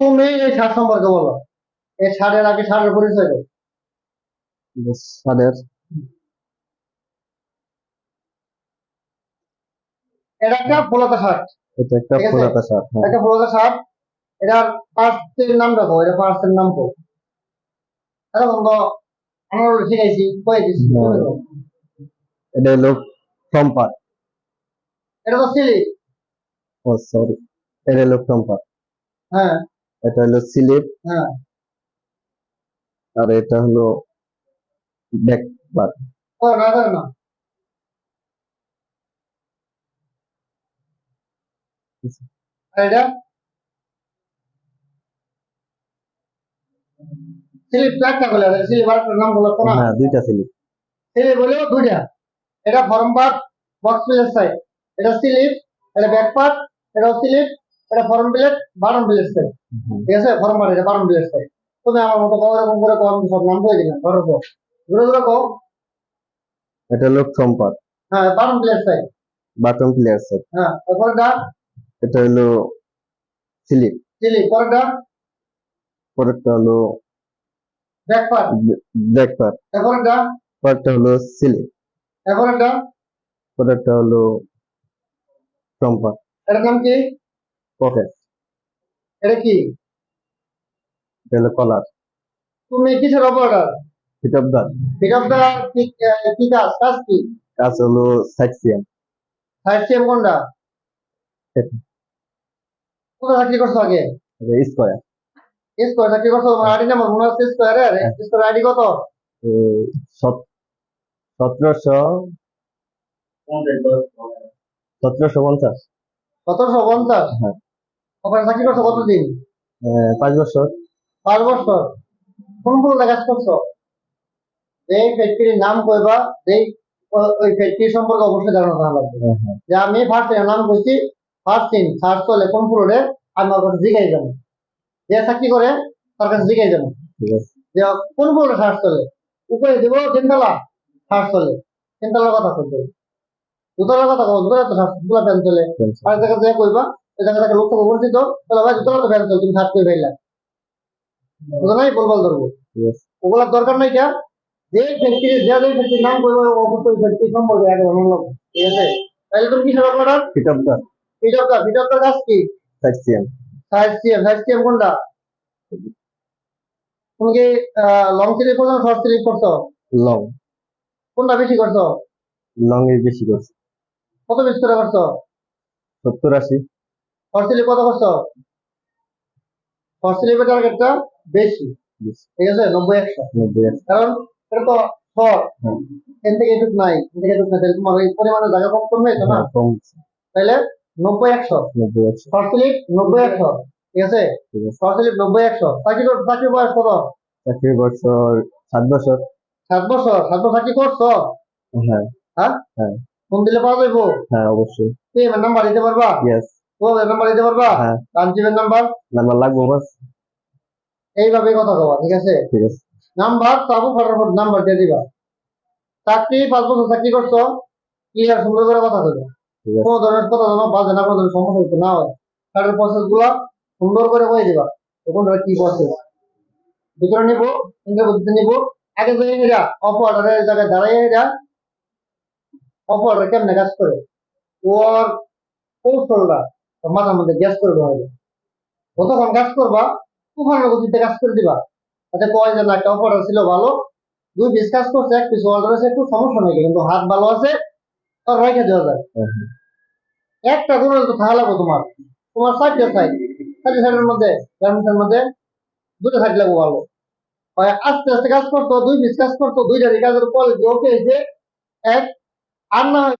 তুমি এই শার্ট সম্পর্কে বলো। এই শার্টের আগে শার্টের পরিচয় দাও। এটা একটা ফুলাতা শার্ট এটা একটা ঠিক শার্ট হ্যাঁ। একটা ফুলাতা শার্ট এটার পার্টসের নাম রাখো এটা পার্টসের নাম কো এখন তো আমরা শিখাইছি কয়ে দিছি তুমি হ্যাঁ। এটা হলো এটা তো সিলি ও সরি এটা হলো হ্যাঁ। এটা হলো স্লিপ হ্যাঁ। আর এটা হলো ব্যাকবার ও না করে না। এটা? স্লিপ একটা বলে স্লিপ আর নাম বলো কোন? হ্যাঁ দুইটা স্লিপ স্লিপ বলেও দুইটা। এটা ফর্ম পার্ট বক্স সাইড এটা স্লিপ এটা ব্যাক পার্ট এটা স্লিপ এটা ফর্ম প্লেট বারম প্লেট ঠিক আছে? ফর্ম পার্ট এটা বারম প্লেট তুমি আমার মতো এরকম করে কম সব নাম দিলাম। ধরো তো ধরে ধরে কম এটা হলো টম্পার হ্যাঁ বারম plate side button player set হ্যাঁ তারপরটা? এটা হলো স্লিপ স্লিপ পরেরটা? পরেরটা হলো ব্যাক পার্ট ব্যাকবার তারপরটা পরেরটা হলো স্লিপ তারপরটা পরেরটা হলো টম্পার এটার নাম কি? পকেট। এটা কি? এটা কলার। তুমি কিসের operator fit of the pick up দা কি কি কাজ? কাজ কি? কাজ হলো কোনটা। কোথায় চাকরি করছ আগে? স্কোয়ার। স্কোয়ার চাকরি করছ? আইডি নাম্বার মনে স্কোয়ারের? হ্যাঁ। স্কোয়ার আইডি কত? সতেরোশো সতেরোশো পঞ্চাশ। সতেরোশো পঞ্চাশ। ওখানে চাকরি করছ কতদিন? পাঁচ বছর। পাঁচ বছর। কোন কোন কাজ করছ? যেই ফ্যাক্টরির নাম কইবা যেই ওই ফ্যাক্টরি সম্পর্কে অবশ্যই জানা থাকা লাগবে। যে আমি ফার্স্ট নাম কইছি ফার্স্ট সিন সার্চ করলে কোন আমার কাছে জিগাই যাব যে চাকরি করে তার কাছে জিগাই যাব যে কোন ফ্লোরে সার্চ করলে উপরে দিব তিনতলা সার্চ করলে তিনতলার কথা কইতে দুতলার কথা তো ফ্যান চলে আর জায়গা যে কইবা জায়গা থেকে লক্ষ্য পরিচিত তাহলে ভাই তো ফ্যান চলে তুমি করে ফেললা নাই বলবল ধরবো ওগুলোর দরকার নাই কে যে যে যে নাম কইবা সম্পর্কে আগে ঠিক আছে তাহলে তুমি কি সেবা করার কি সিএম সাইজ সিএম কোনটা তুমি কি লং স্লিপ করছ শর্ট স্লিপ করছ লং কোনটা বেশি করছ লং এর বেশি করছে কত বেশি করে করছ? সত্তর আশি। শর্ট স্লিপ কত করছ? স্লিপের টার্গেটটা বেশি। ঠিক আছে? নব্বই একশো। কারণ এটা তো হ্যাঁ। এন থেকে এটুক নাই। থেকে এটুক নাই। তাহলে তোমার ওই পরিমাণে জায়গা কম কমবে তো না? হ্যাঁ, তাহলে নব্বই একশো। শর্ট নব্বই একশো। ঠিক আছে? শর্ট নব্বই একশো। চাকরি কর- চাকরি বয়স কত? চাকরি বছর সাত বছর। সাত বছর। সাত বছর চাকরি করছ? হ্যাঁ। ফোন দিলে পাওয়া যাইবো? হ্যাঁ অবশ্যই। তুমি আমার নাম্বার দিতে পারবা? ইয়েস নাম্বার দিতে পারবা? হ্যাঁ। নাম্বার? নাম্বার লাগবো বাস। এইভাবে কথা কবা ঠিক আছে? ঠিক আছে। নাম্বার তাবু ফটাফট নাম্বার দিয়ে দিবা। চাকরি পাঁচ বছর চাকরি করছ ক্লিয়ার সুন্দর করে কথা কইবা ঠিক কোনো ধরনের কথা যেন বাজে না কোনো ধরনের সমস্যা না হয়। প্রসেসগুলা সুন্দর করে বলে দিবা এখন কি প্রসেস ভিতরে নিবো ইন্টারভিউ নিবো। আগে যে এরা অর্ডারের জায়গায় দাঁড়াই এরা অর্ডার কেমনে কাজ করে? ওর কৌশলটা মাথার মধ্যে গ্যাস করে দেওয়া হবে যতক্ষণ কাজ করবা তুফানের গতিতে কাজ করে দিবা। তাতে কয় যে না একটা অফার ছিল ভালো দুই পিস কাজ করছে এক পিস অর্ডার আছে একটু সমস্যা নাই কিন্তু হাত ভালো আছে তার রেখে দেওয়া যায়। হ্যাঁ, হ্যাঁ। একটা গুণ তো থাকা লাগবে তোমার। তোমার চারটে সাইড চারটে সাইডের মধ্যে গার্মেন্টসের মধ্যে দুটো সাইড লাগবে ভালো। হয় আস্তে আস্তে কাজ করতো দুই পিস কাজ করতো দুইটারই কাজের কোয়ালিটি ওকে যে এক আর না হয়